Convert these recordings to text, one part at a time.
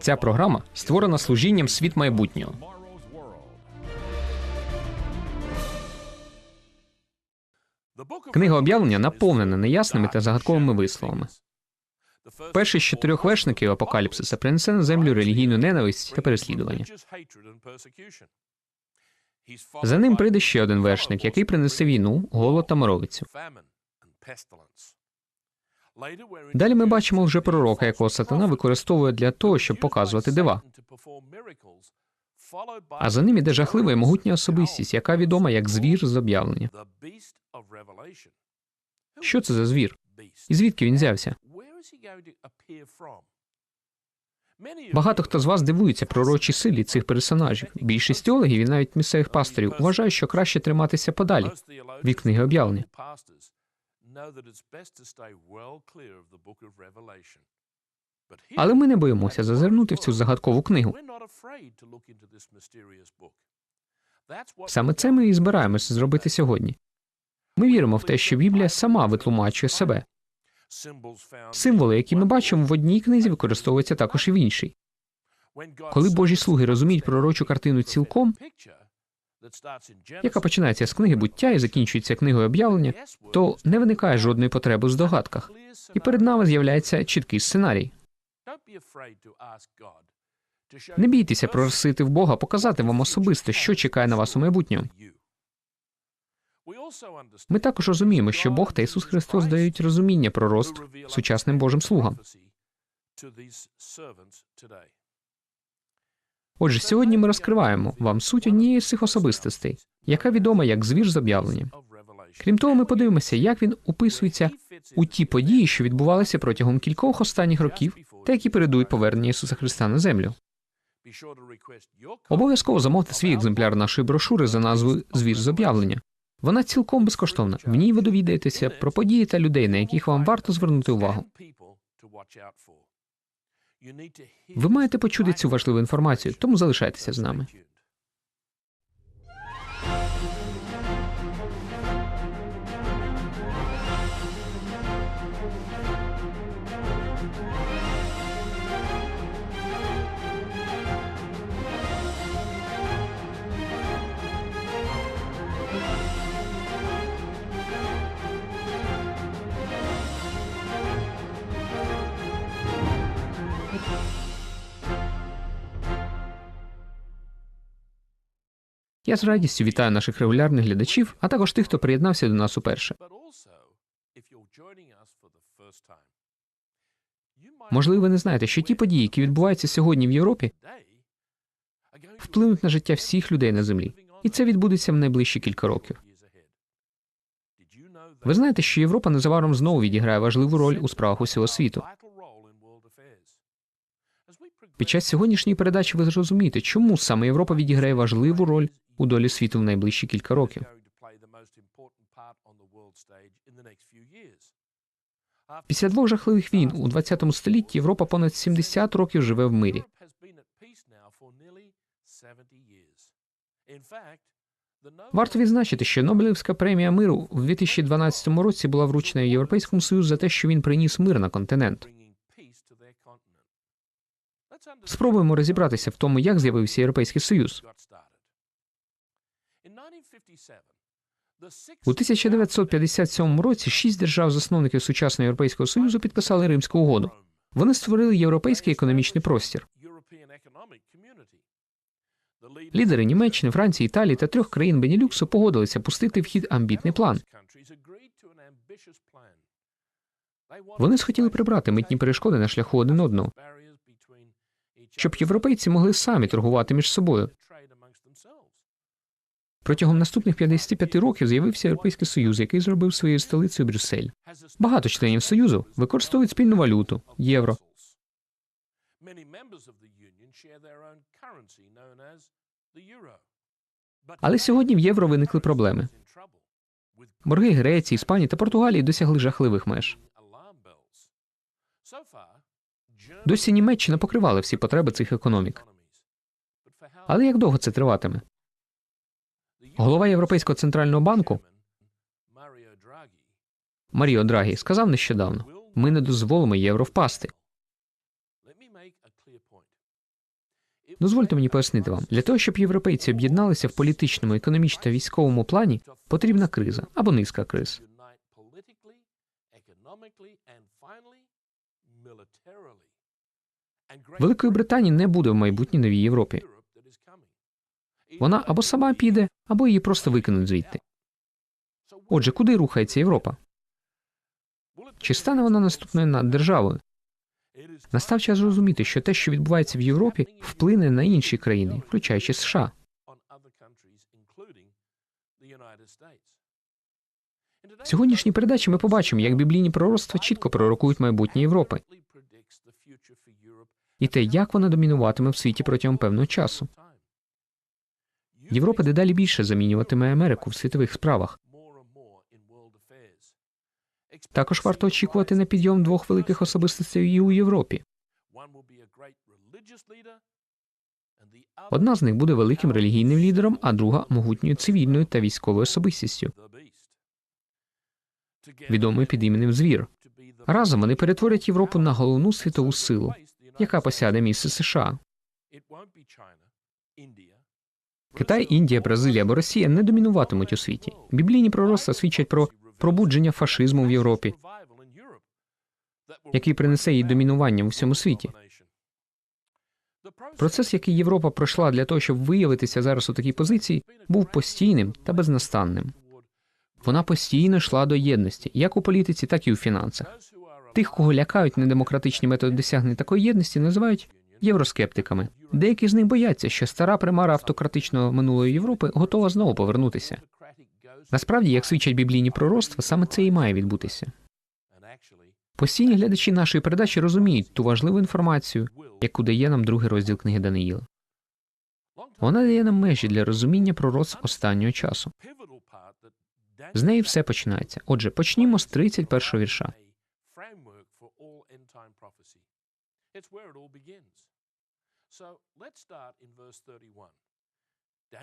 Ця програма створена служінням світ майбутнього. Книга об'явлення наповнена неясними та загадковими висловами. Перший з чотирьох вершників апокаліпсиса принесе на землю релігійну ненависть та переслідування. За ним прийде ще один вершник, який принесе війну, голод та моровицю. Далі ми бачимо вже пророка, якого сатана використовує для того, щоб показувати дива. А за ним іде жахлива і могутня особистість, яка відома як звір з об'явлення. Що це за звір? І звідки він взявся? Багато хто з вас дивується пророчій силі цих персонажів. Більшість теологів і навіть місцевих пасторів вважають, що краще триматися подалі від книги об'явлення. Але ми не боїмося зазирнути в цю загадкову книгу. Саме це ми і збираємося зробити сьогодні. Ми віримо в те, що Біблія сама витлумачує себе. Символи, які ми бачимо в одній книзі, використовуються також і в іншій. Коли Божі слуги розуміють пророчу картину цілком, яка починається з книги буття і закінчується книгою об'явлення, то не виникає жодної потреби в здогадках, і перед нами з'являється чіткий сценарій. Не бійтеся просити в Бога показати вам особисто, що чекає на вас у майбутньому. Ми також розуміємо, що Бог та Ісус Христос дають розуміння про рост сучасним Божим слугам. Отже, сьогодні ми розкриваємо вам суть однієї з цих особистостей, яка відома як звір з об'явленням. Крім того, ми подивимося, як він описується у ті події, що відбувалися протягом кількох останніх років, та які передують повернення Ісуса Христа на землю. Обов'язково замовте свій екземпляр нашої брошури за назвою Звір з об'явлення. Вона цілком безкоштовна. В ній ви довідаєтеся про події та людей, на яких вам варто звернути увагу. Ви маєте почути цю важливу інформацію, тому залишайтеся з нами. Я з радістю вітаю наших регулярних глядачів, а також тих, хто приєднався до нас уперше. Можливо, ви не знаєте, що ті події, які відбуваються сьогодні в Європі, вплинуть на життя всіх людей на землі, і це відбудеться в найближчі кілька років. Ви знаєте, що Європа незабаром знову відіграє важливу роль у справах усього світу. Під час сьогоднішньої передачі ви зрозумієте, чому саме Європа відіграє важливу роль у долі світу в найближчі кілька років. Після двох жахливих війн у 20 столітті Європа понад 70 років живе в мирі. Варто відзначити, що Нобелівська премія миру в 2012 році була вручена Європейському Союзу за те, що він приніс мир на континент. Спробуємо розібратися в тому, як з'явився Європейський Союз. У 1957 році шість держав-засновників сучасного Європейського Союзу підписали Римську угоду. Вони створили європейський економічний простір. Лідери Німеччини, Франції, Італії та трьох країн Бенілюксу погодилися пустити в хід амбітний план. Вони схотіли прибрати митні перешкоди на шляху один одного, щоб європейці могли самі торгувати між собою. Протягом наступних 55 років з'явився Європейський Союз, який зробив своєю столицею Брюссель. Багато членів Союзу використовують спільну валюту євро. Але сьогодні в євро виникли проблеми. Борги Греції, Іспанії та Португалії досягли жахливих меж. Досі Німеччина покривала всі потреби цих економік. Але як довго це триватиме? Голова Європейського центрального банку Маріо Драгі сказав нещодавно: ми не дозволимо євро впасти. Дозвольте мені пояснити вам, для того, щоб європейці об'єдналися в політичному, економічному та військовому плані, потрібна криза або низка криз. Великої Британії не буде в майбутній новій Європі. Вона або сама піде, або її просто викинуть звідти. Отже, куди рухається Європа? Чи стане вона наступною наддержавою? Настав час зрозуміти, що те, що відбувається в Європі, вплине на інші країни, включаючи США. В сьогоднішній передачі ми побачимо, як біблійні пророцтва чітко пророкують майбутнє Європи і те, як вона домінуватиме в світі протягом певного часу. Європа дедалі більше замінюватиме Америку в світових справах. Також варто очікувати на підйом двох великих особистостей і у Європі. Одна з них буде великим релігійним лідером, а друга могутньою цивільною та військовою особистістю, відомою під іменем Звір. Разом вони перетворять Європу на головну світову силу, яка посяде місце США. Китай, Індія, Бразилія або Росія не домінуватимуть у світі. Біблійні пророцтва свідчать про пробудження фашизму в Європі, який принесе їй домінування в усьому світі. Процес, який Європа пройшла для того, щоб виявитися зараз у такій позиції, був постійним та безнастанним. Вона постійно йшла до єдності, як у політиці, так і у фінансах. Тих, кого лякають недемократичні методи досягнення такої єдності, називають євроскептиками. Деякі з них бояться, що стара примара автократичного минулої Європи готова знову повернутися. Насправді, як свідчать біблійні пророцтва, саме це і має відбутися. Постійні глядачі нашої передачі розуміють ту важливу інформацію, яку дає нам другий розділ книги Даниїла. Вона дає нам межі для розуміння пророцтв останнього часу. З неї все починається. Отже, почнімо з 31 вірша.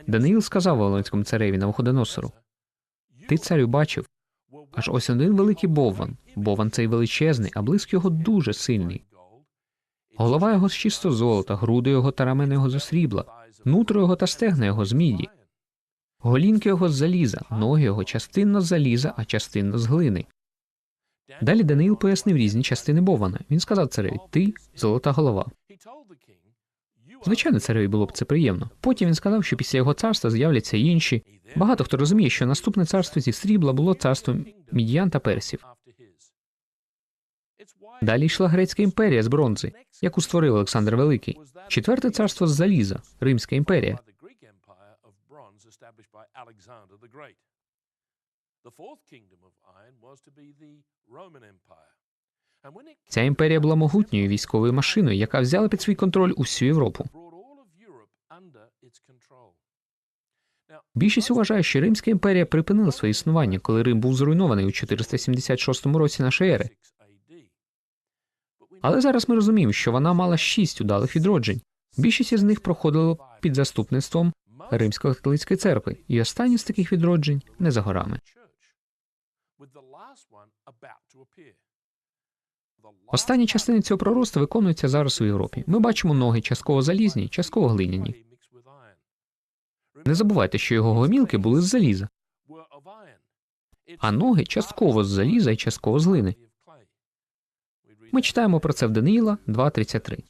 Даниїл сказав Волинському цареві Навуходоносору, Ти, царю, бачив, аж ось один великий бовван, бовван цей величезний, а блиск його дуже сильний. Голова його з чисто золота, груди його та рамени його з срібла, нутро його та стегна його з міді. Голінки його з заліза, ноги його частинно з заліза, а частинно з глини. Далі Даниїл пояснив різні частини Бована. Він сказав цареві Ти золота голова. Звичайно, цареві було б це приємно. Потім він сказав, що після його царства з'являться інші. Багато хто розуміє, що наступне царство зі срібла було царством мідіян та персів. Далі йшла Грецька імперія з бронзи, яку створив Олександр Великий. Четверте царство з заліза Римська імперія. Ця імперія була могутньою військовою машиною, яка взяла під свій контроль усю Європу. Більшість вважає, що Римська імперія припинила своє існування, коли Рим був зруйнований у 476 році нашої ери. Але зараз ми розуміємо, що вона мала шість удалих відроджень. Більшість із них проходило під заступництвом Римської католицької церкви, і останні з таких відроджень не за горами. Останні частини цього пророцтва виконуються зараз у Європі. Ми бачимо ноги частково залізні, частково глиняні. Не забувайте, що його гомілки були з заліза, а ноги частково з заліза і частково з глини. Ми читаємо про це в Даниїла 2.33.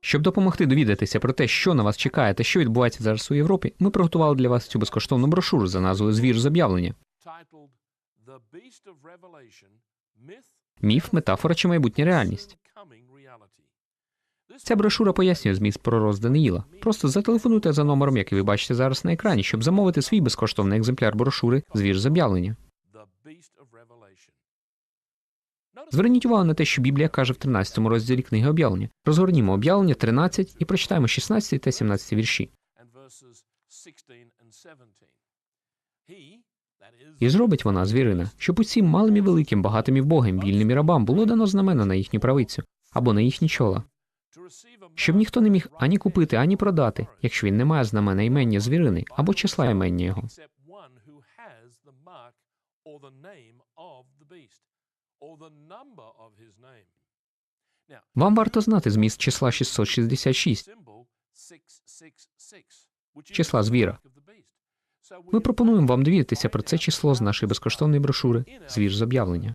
Щоб допомогти довідатися про те, що на вас чекає та що відбувається зараз у Європі, ми приготували для вас цю безкоштовну брошуру за назвою Звір з об'явлення. Міф, метафора чи майбутня реальність. Ця брошура пояснює зміст пророз Даниїла. Просто зателефонуйте за номером, який ви бачите зараз на екрані, щоб замовити свій безкоштовний екземпляр брошури Звір з об'явлення. Зверніть увагу на те, що Біблія каже в 13 розділі книги об'явлення. Розгорнімо об'явлення 13 і прочитаємо 16 та 17 вірші. І зробить вона звірина, щоб усім малим і великим, багатим і вбогим, вільним і рабам було дано знамена на їхню правицю або на їхні чола, щоб ніхто не міг ані купити, ані продати, якщо він не має знамена імення звірини або числа імення його. Вам варто знати зміст числа 666, числа звіра. Ми пропонуємо вам довідатися про це число з нашої безкоштовної брошури Звір з об'явлення.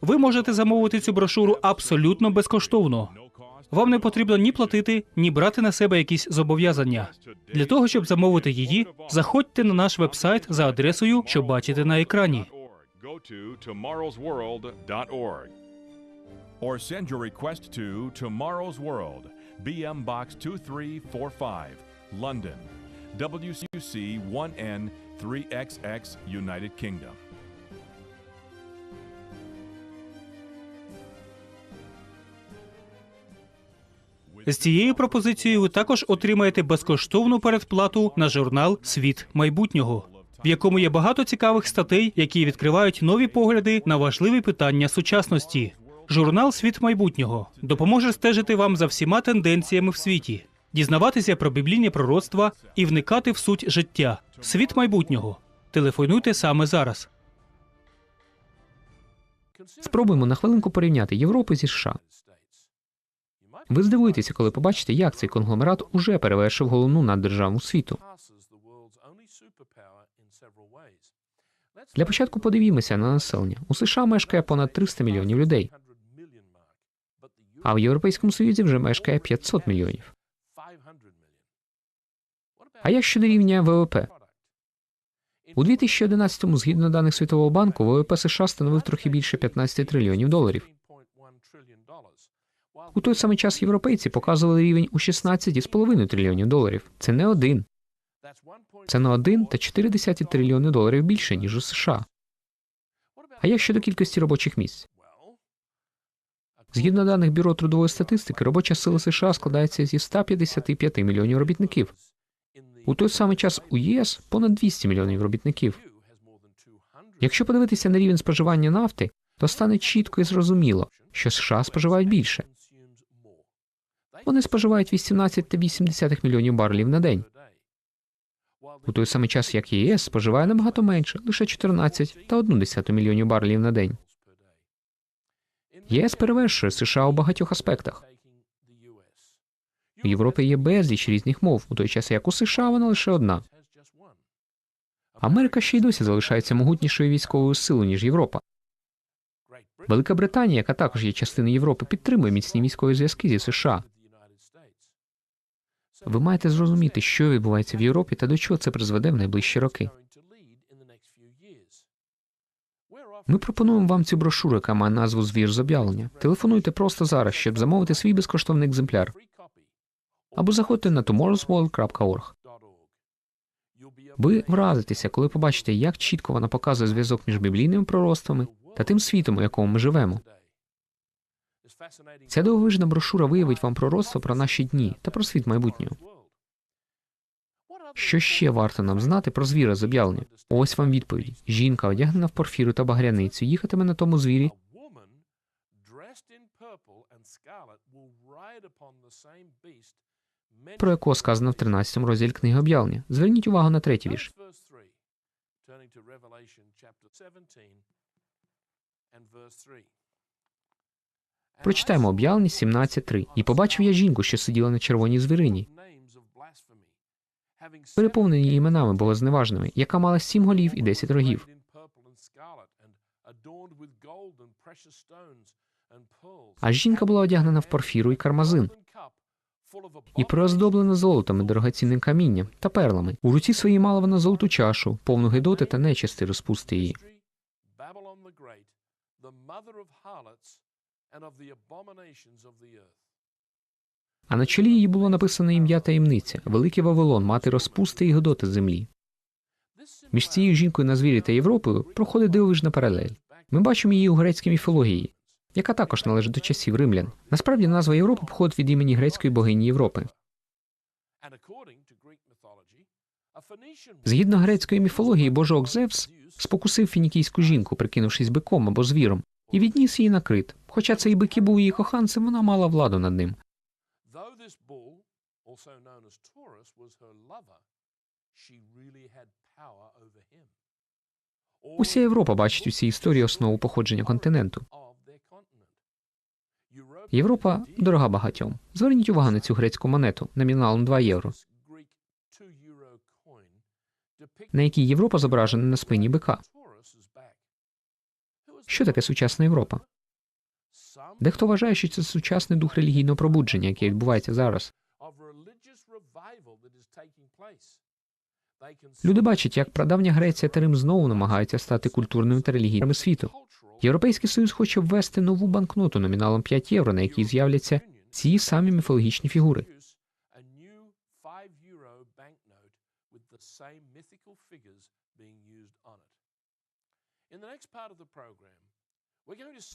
Ви можете замовити цю брошуру абсолютно безкоштовно. Вам не потрібно ні платити, ні брати на себе якісь зобов'язання. Для того, щоб замовити її, заходьте на наш вебсайт за адресою, що бачите на екрані. Or send your request to Tomorrow's World, BM Box 2345, London, WCUC 1N 3XX, United Kingdom. З цією пропозицією ви також отримаєте безкоштовну передплату на журнал Світ майбутнього, в якому є багато цікавих статей, які відкривають нові погляди на важливі питання сучасності. Журнал Світ майбутнього допоможе стежити вам за всіма тенденціями в світі, дізнаватися про біблійні пророцтва і вникати в суть життя. Світ майбутнього. Телефонуйте саме зараз. Спробуємо на хвилинку порівняти Європу зі США. Ви здивуєтеся, коли побачите, як цей конгломерат уже перевершив головну наддержаву світу. Для початку подивімося на населення. У США мешкає понад 300 мільйонів людей, а в Європейському Союзі вже мешкає 500 мільйонів. А як щодо рівня ВВП? У 2011-му, згідно даних Світового банку, ВВП США становив трохи більше 15 трильйонів доларів. У той самий час європейці показували рівень у 16,5 трильйонів доларів. Це не один. Це на 1 та 4 трильйони доларів більше, ніж у США. А як щодо кількості робочих місць? Згідно даних Бюро трудової статистики, робоча сила США складається зі 155 мільйонів робітників. У той самий час у ЄС понад 200 мільйонів робітників. Якщо подивитися на рівень споживання нафти, то стане чітко і зрозуміло, що США споживають більше. Вони споживають 18,8 мільйонів барелів на день. У той самий час, як ЄС споживає набагато менше, лише 14,1 мільйонів барелів на день. ЄС перевершує США у багатьох аспектах. У Європі є безліч різних мов, у той час як у США вона лише одна. Америка ще й досі залишається могутнішою військовою силою, ніж Європа. Велика Британія, яка також є частиною Європи, підтримує міцні військові зв'язки зі США. Ви маєте зрозуміти, що відбувається в Європі та до чого це призведе в найближчі роки. Ми пропонуємо вам цю брошуру, яка має назву Звір з об'явлення. Телефонуйте просто зараз, щоб замовити свій безкоштовний екземпляр. Або заходьте на tomorrowsworld.org. Ви вразитеся, коли побачите, як чітко вона показує зв'язок між біблійними пророцтвами та тим світом, у якому ми живемо. Ця дивовижна брошура виявить вам пророцтво про наші дні та про світ майбутнього. Що ще варто нам знати про звіра з об'явлення? Ось вам відповіді. Жінка, одягнена в порфіру та багряницю, їхатиме на тому звірі, про якого сказано в 13 розділі книги об'явлення. Зверніть увагу на третій вірш. Прочитаємо об'явлення 17.3. І побачив я жінку, що сиділа на червоній звірині, переповнені іменами богозневажними, яка мала сім голів і десять рогів. А жінка була одягнена в порфіру і кармазин, і приоздоблена золотом і дорогоцінним камінням та перлами. У руці своїй мала вона золоту чашу, повну гидоти та нечисти розпусти її. А на чолі її було написано ім'я таємниця, Великий Вавилон, мати розпусти і гидоти землі. Між цією жінкою на звірі та Європою проходить дивовижна паралель. Ми бачимо її у грецькій міфології, яка також належить до часів римлян. Насправді назва Європи походить від імені грецької богині Європи. Згідно грецької міфології, божок Зевс спокусив фінікійську жінку, прикинувшись биком або звіром, і відніс її на крит. Хоча цей бик і був її коханцем, вона мала владу над ним. This bull, also known as Taurus, was her lover, she really had power over him. Уся Європа бачить у цій історії основу походження континенту. Європа дорога багатьом. Зверніть увагу на цю грецьку монету номіналом 2 євро, на якій Європа зображена на спині бика. Що таке сучасна Європа? Дехто вважає, що це сучасний дух релігійного пробудження, яке відбувається зараз. Люди бачать, як прадавня Греція та Рим знову намагаються стати культурними та релігійними світу. Європейський союз хоче ввести нову банкноту номіналом 5 євро, на якій з'являться ці самі міфологічні фігури.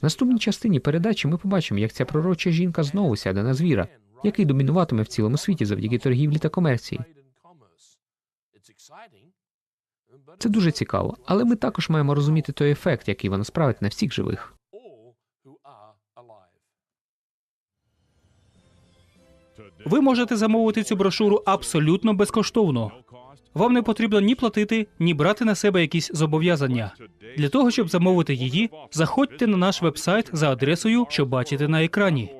Наступній частині передачі ми побачимо, як ця пророча жінка знову сяде на звіра, який домінуватиме в цілому світі завдяки торгівлі та комерції. Це дуже цікаво, але ми також маємо розуміти той ефект, який вона справить на всіх живих. Ви можете замовити цю брошуру абсолютно безкоштовно. Вам не потрібно ні платити, ні брати на себе якісь зобов'язання. Для того, щоб замовити її, заходьте на наш вебсайт за адресою, що бачите на екрані.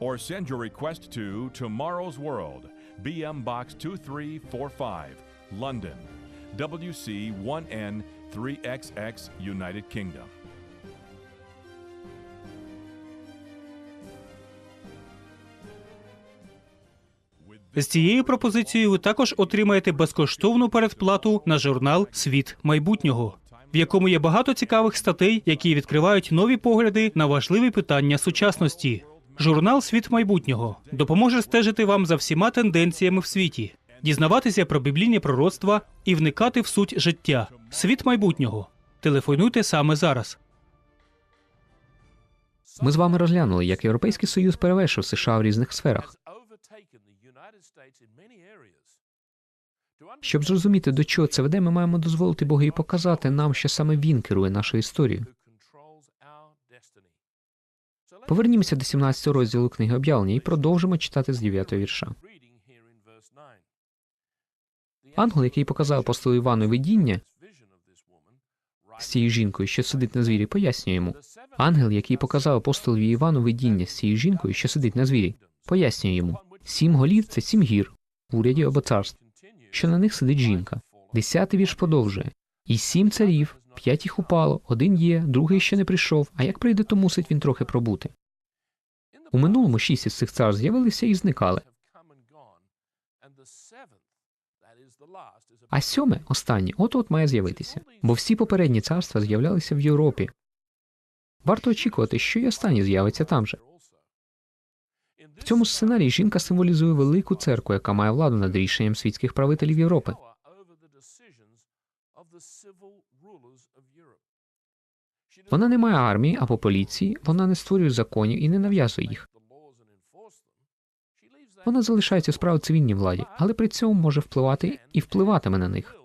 Or send your request to Tomorrow's World, BM Box 2345, London, WC1N 3XX, United Kingdom. З цією пропозицією ви також отримаєте безкоштовну передплату на журнал Світ майбутнього, в якому є багато цікавих статей, які відкривають нові погляди на важливі питання сучасності. Журнал Світ майбутнього допоможе стежити вам за всіма тенденціями в світі, дізнаватися про біблійні пророцтва і вникати в суть життя. Світ майбутнього. Телефонуйте саме зараз. Ми з вами розглянули, як Європейський Союз перевершив США в різних сферах. Щоб зрозуміти, до чого це веде, ми маємо дозволити Богу і показати нам, що саме він керує нашою історією. Повернімося до 17 розділу книги об'явлення і продовжимо читати з 9 вірша. Ангел, який показав апостолу Івану видіння з цією жінкою, що сидить на звірі, пояснює йому. Ангел, який показав апостолові Івану видіння з цією жінкою, що сидить на звірі, пояснює йому. Сім голів це сім гір в уряді або царств, що на них сидить жінка. Десятий вірш продовжує. І сім царів, п'ять їх упало, один є, другий ще не прийшов, а як прийде, то мусить він трохи пробути. У минулому шість із цих цар з'явилися і зникали. А сьоме, останнє, от-от має з'явитися, бо всі попередні царства з'являлися в Європі. Варто очікувати, що й останнє з'явиться там же. В цьому сценарії жінка символізує велику церкву, яка має владу над рішенням світських правителів Європи. Вона не має армії або поліції, вона не створює законів і не нав'язує їх. Вона залишається справи цивільній владі, але при цьому може впливати і впливатиме на них,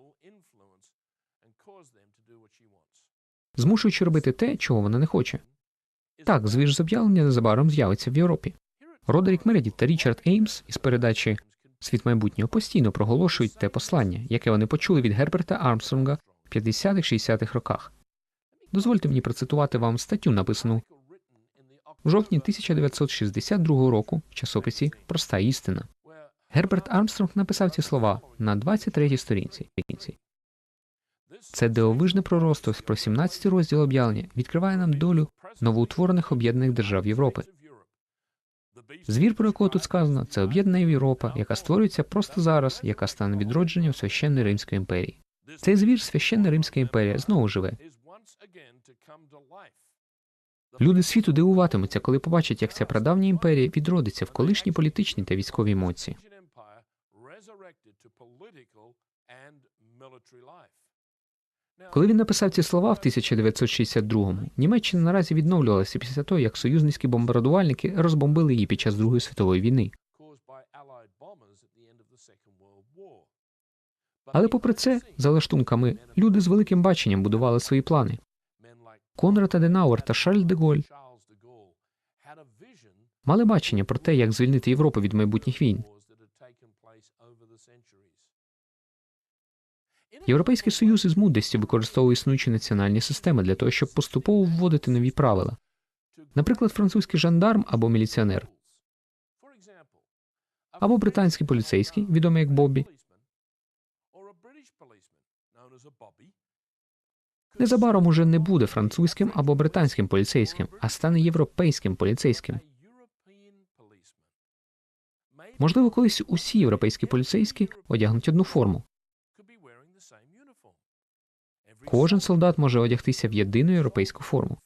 змушуючи робити те, чого вона не хоче. Так, звір з об'явлення незабаром з'явиться в Європі. Родерік Мередіт та Річард Еймс із передачі Світ майбутнього постійно проголошують те послання, яке вони почули від Герберта Армстронга в 50-60-х роках. Дозвольте мені процитувати вам статтю, написану в жовтні 1962 року в часописі Проста істина. Герберт Армстронг написав ці слова на 23-й сторінці. Це дивовижне пророцтво про 17 розділ об'явлення відкриває нам долю новоутворених об'єднаних держав Європи. Звір, про якого тут сказано, це об'єднана Європа, яка створюється просто зараз, яка стане відродженням священної Римської імперії. Цей звір, священна Римська імперія, знову живе. Люди світу дивуватимуться, коли побачать, як ця прадавня імперія відродиться в колишні політичні та військові емоції. Коли він написав ці слова в 1962-му, Німеччина наразі відновлювалася після того, як союзницькі бомбардувальники розбомбили її під час Другої світової війни. Але попри це, за лаштунками, люди з великим баченням будували свої плани. Конрад Аденауер та Шарль де Голь мали бачення про те, як звільнити Європу від майбутніх війн. Європейський Союз із мудрістю використовує існуючі національні системи для того, щоб поступово вводити нові правила. Наприклад, французький жандарм або міліціонер, або британський поліцейський, відомий як Боббі, незабаром уже не буде французьким або британським поліцейським, а стане європейським поліцейським. Можливо, колись усі європейські поліцейські одягнуть одну форму. Кожен солдат може одягтися в єдину європейську форму.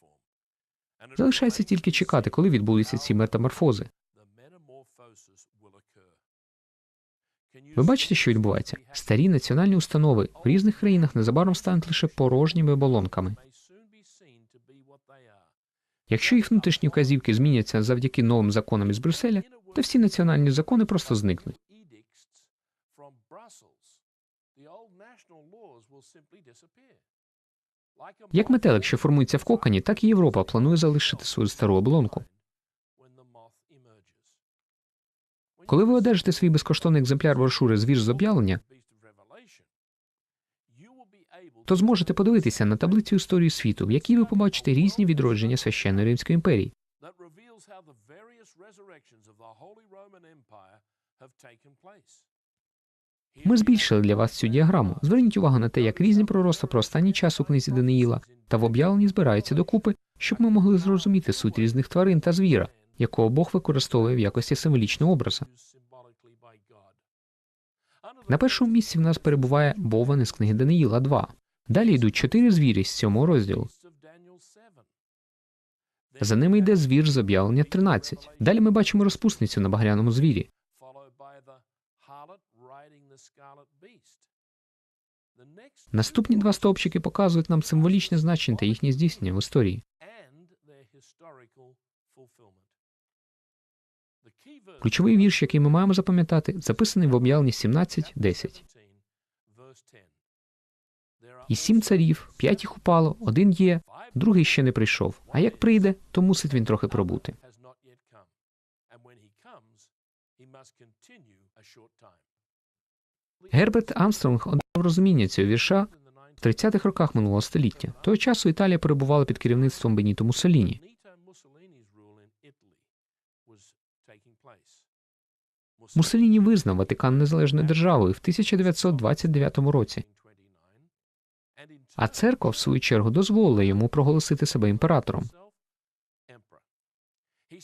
Залишається тільки чекати, коли відбудуться ці метаморфози. Ви бачите, що відбувається? Старі національні установи в різних країнах незабаром стануть лише порожніми оболонками. Якщо їх внутрішні вказівки зміняться завдяки новим законам із Брюсселя, то всі національні закони просто зникнуть. Як метелик, що формується в коконі, так і Європа планує залишити свою стару оболонку. Коли ви одержите свій безкоштовний екземпляр брошури звір з об'явлення, то зможете подивитися на таблицю історії світу, в якій ви побачите різні відродження священної Римської імперії. Ми збільшили для вас цю діаграму. Зверніть увагу на те, як різні пророцтва про останній час у книзі Даниїла та в об'явленні збираються докупи, щоб ми могли зрозуміти суть різних тварин та звіра, якого Бог використовує в якості символічного образа. На першому місці в нас перебуває Бован із книги Даниїла 2. Далі йдуть чотири звірі з цьому розділу. Beasts of Daniel 7. За ними йде звір з об'явлення 13. Далі ми бачимо розпусницю на багряному звірі. Followed by the harlot riding the scarlet beast. The next Наступні два стовпчики показують нам символічне значення та їхнє здійснення в історії. Ключовий вірш, який ми маємо запам'ятати, записаний в об'явленні 17.10. 17, 10. І сім царів, п'ять їх упало, один є, другий ще не прийшов. А як прийде, то мусить він трохи пробути. Герберт Амстронг одав розуміння цього вірша In the 19th в 30-х роках минулого століття. Того часу Італія перебувала під керівництвом Беніто Муссоліні. Муссоліні визнав Ватикан незалежною державою в 1929 році, а церква, в свою чергу, дозволила йому проголосити себе імператором.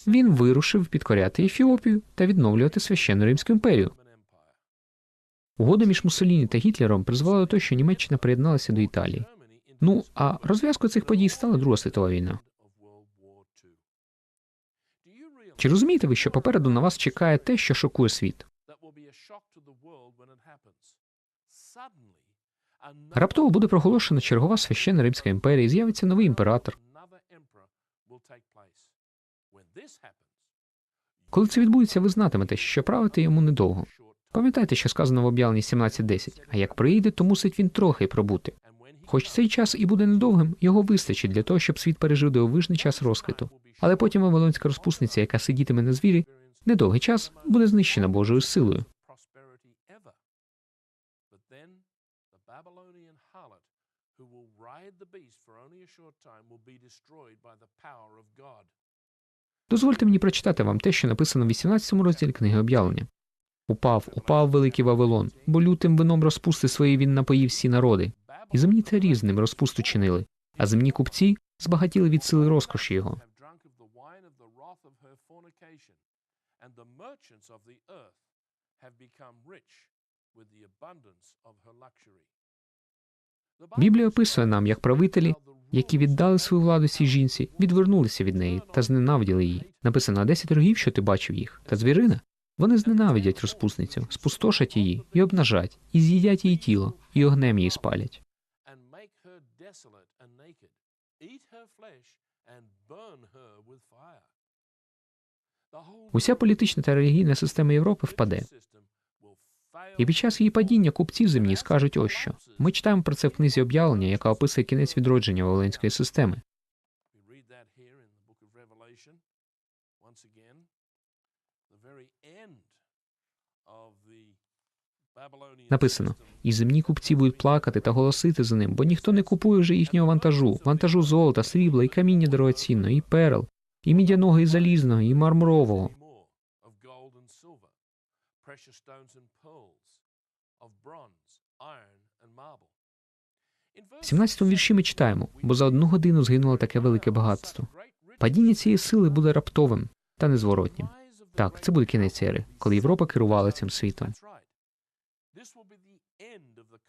Він вирушив підкоряти Ефіопію та відновлювати священну Римську імперію. Угода між Муссоліні та Гітлером призвела до того, що Німеччина приєдналася до Італії. Ну а розв'язкою цих подій стала Друга світова війна. Чи розумієте ви, що попереду на вас чекає те, що шокує світ? Раптово буде проголошена чергова священна Римська імперія, і з'явиться новий імператор. Коли це відбудеться, ви знатимете, що правити йому недовго. Пам'ятайте, що сказано в об'явленні 17.10. А як прийде, то мусить він трохи пробути. Хоч цей час і буде недовгим, його вистачить для того, щоб світ пережив дивовижний час розквіту. Але потім Вавилонська розпусниця, яка сидітиме на звірі, недовгий час буде знищена Божою силою. Дозвольте мені прочитати вам те, що написано в 18 розділі книги об'явлення. Упав, упав великий Вавилон, бо лютим вином розпусти свої він напоїв всі народи. І земні царі з ним розпусту чинили, а земні купці збагатіли від сили розкоші його. Біблія описує нам, як правителі, які віддали свою владу цій жінці, відвернулися від неї та зненавиділи її. Написано, десять рогів, що ти бачив їх, та звірина. Вони зненавидять розпусницю, спустошать її і обнажать, і з'їдять її тіло, і огнем її спалять. Уся політична та релігійна система Європи впаде. І під час її падіння купці земні скажуть ось що. Ми читаємо про це в книзі об'явлення, яка описує кінець відродження Вавилонської системи. We read that here in the book of Revelation. Once again, the very end of the Написано: і земні купці будуть плакати та голосити за ним, бо ніхто не купує вже їхнього вантажу, вантажу золота, срібла, і каміння дорогоцінного, і перл, і мідяного, і залізного, і мармурового. В verse 17 вірші ми читаємо, бо за одну годину згинуло таке велике багатство. Падіння цієї сили буде раптовим та незворотнім. Так, це буде кінець ери, коли Європа керувала цим світом. That's right. This will be the end of the continent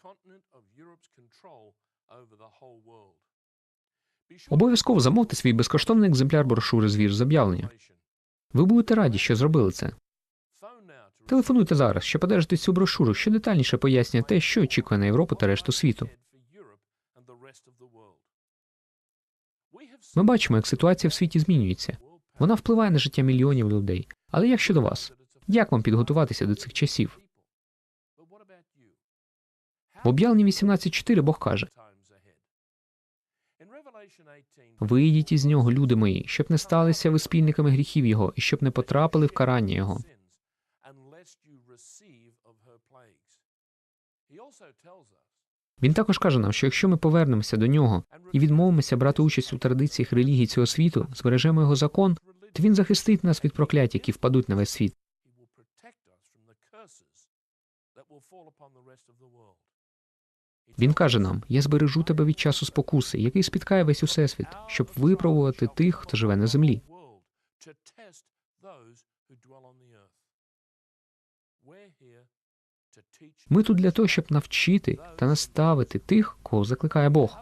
of Europe's control over the whole world. Be sure Обов'язково замовте свій безкоштовний екземпляр брошури звір з об'явлення. Ви будете раді, що зробили це. Телефонуйте зараз, щоб одержати цю брошуру, що детальніше пояснює те, що очікує на Європу та решту світу. Ми бачимо, як ситуація в світі змінюється. Вона впливає на життя мільйонів людей. Але як щодо вас? Як вам підготуватися до цих часів? В об'явленні 18.4 Бог каже: Вийдіть із нього, люди мої, щоб не сталися ви спільниками гріхів його, і щоб не потрапили в карання його. Він також каже нам, що якщо ми повернемося до нього і відмовимося брати участь у традиціях релігій цього світу, збережемо його закон, то він захистить нас від проклять, які впадуть на весь світ. Він каже нам: Я збережу тебе від часу спокуси, який спіткає весь усесвіт, щоб випробувати тих, хто живе на землі. Ми тут для того, щоб навчити та наставити тих, кого закликає Бог.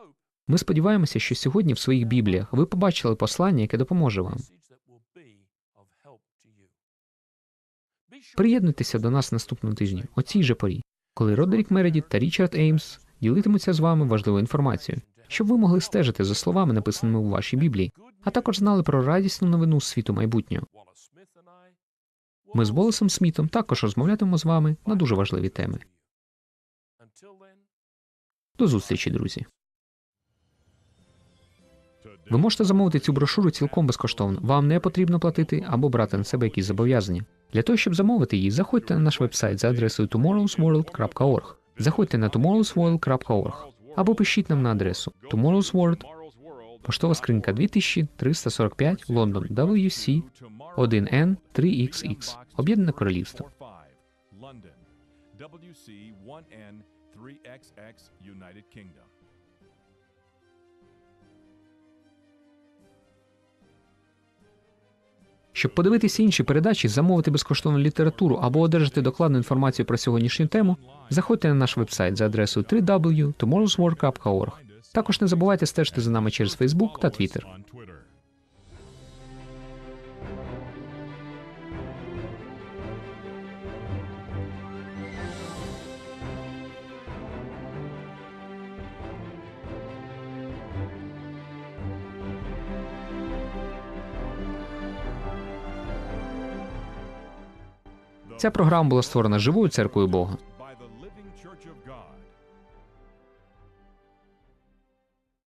Ми сподіваємося, що сьогодні в своїх бібліях ви побачили послання, яке допоможе вам. Приєднуйтеся до нас наступного тижня, о цій же порі, коли Родерік Мередіт та Річард Еймс ділитимуться з вами важливою інформацією, щоб ви могли стежити за словами, написаними у вашій біблії, а також знали про радісну новину світу майбутнього. Ми з Волосом Смітом також розмовлятимемо з вами на дуже важливі теми. До зустрічі, друзі. Ви можете замовити цю брошуру цілком безкоштовно. Вам не потрібно платити або брати на себе якісь зобов'язання. Для того, щоб замовити її, заходьте на наш вебсайт за адресою tomorrowsworld.org. Заходьте на tomorrowsworld.org або пишіть нам на адресу Tomorrow's World, поштова скринька 2345, Лондон, WC 1N 3XX, Об'єднане Королівство. WC 1N 3XX, United Kingdom. Щоб подивитися інші передачі, замовити безкоштовну літературу або одержати докладну інформацію про сьогоднішню тему, заходьте на наш вебсайт за адресою www.tomorrowsworkup.org. Також не забувайте стежити за нами через Facebook та Twitter. Ця програма була створена живою церквою Бога.